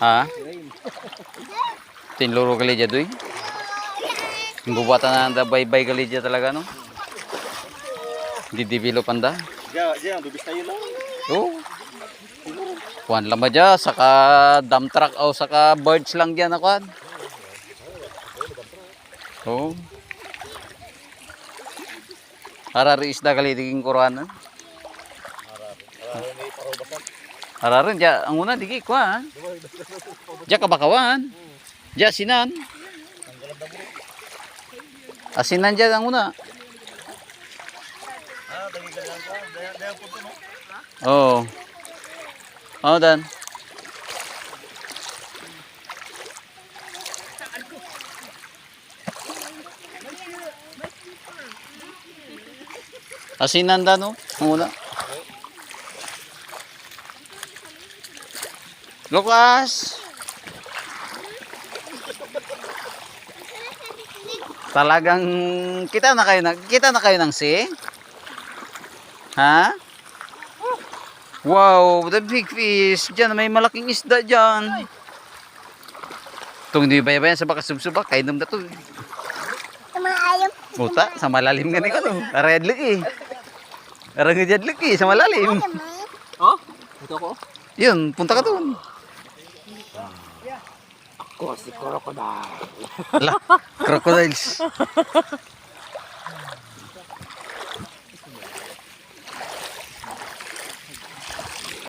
Ha? Tinluro kali dyan doy. Bubata na da bye-bye kali dyan talaga no. Di-develop anda. Diyan, diyan, dubis tayo lang. Oh. Kuan lang ba dyan, saka dump truck o saka birds lang dyan na kuan. Oh. Harari isda kali diging kuruanan. Hararin dyan, ang una digi kuan. Dyan kabakawan. Dyan sinan. Asinan dyan ang una. Oo. Oh. Dan. Asinan dan no? Ang una. Lucas! Talagang kita na kayo na kita na kayo ng si? Ha? Wow, the big fish. Diyan, may malaking isda dyan. Itong hindi ba yan sa baka subsubak, kainom na to. eh. Sama ayaw. Buta, sa malalim nga ni ko no. Red lagi eh. Arang dyan lagi, sa malalim. Oh, ito ko. Yun, punta ka doon ko si Crocodile. Ala, crocodiles.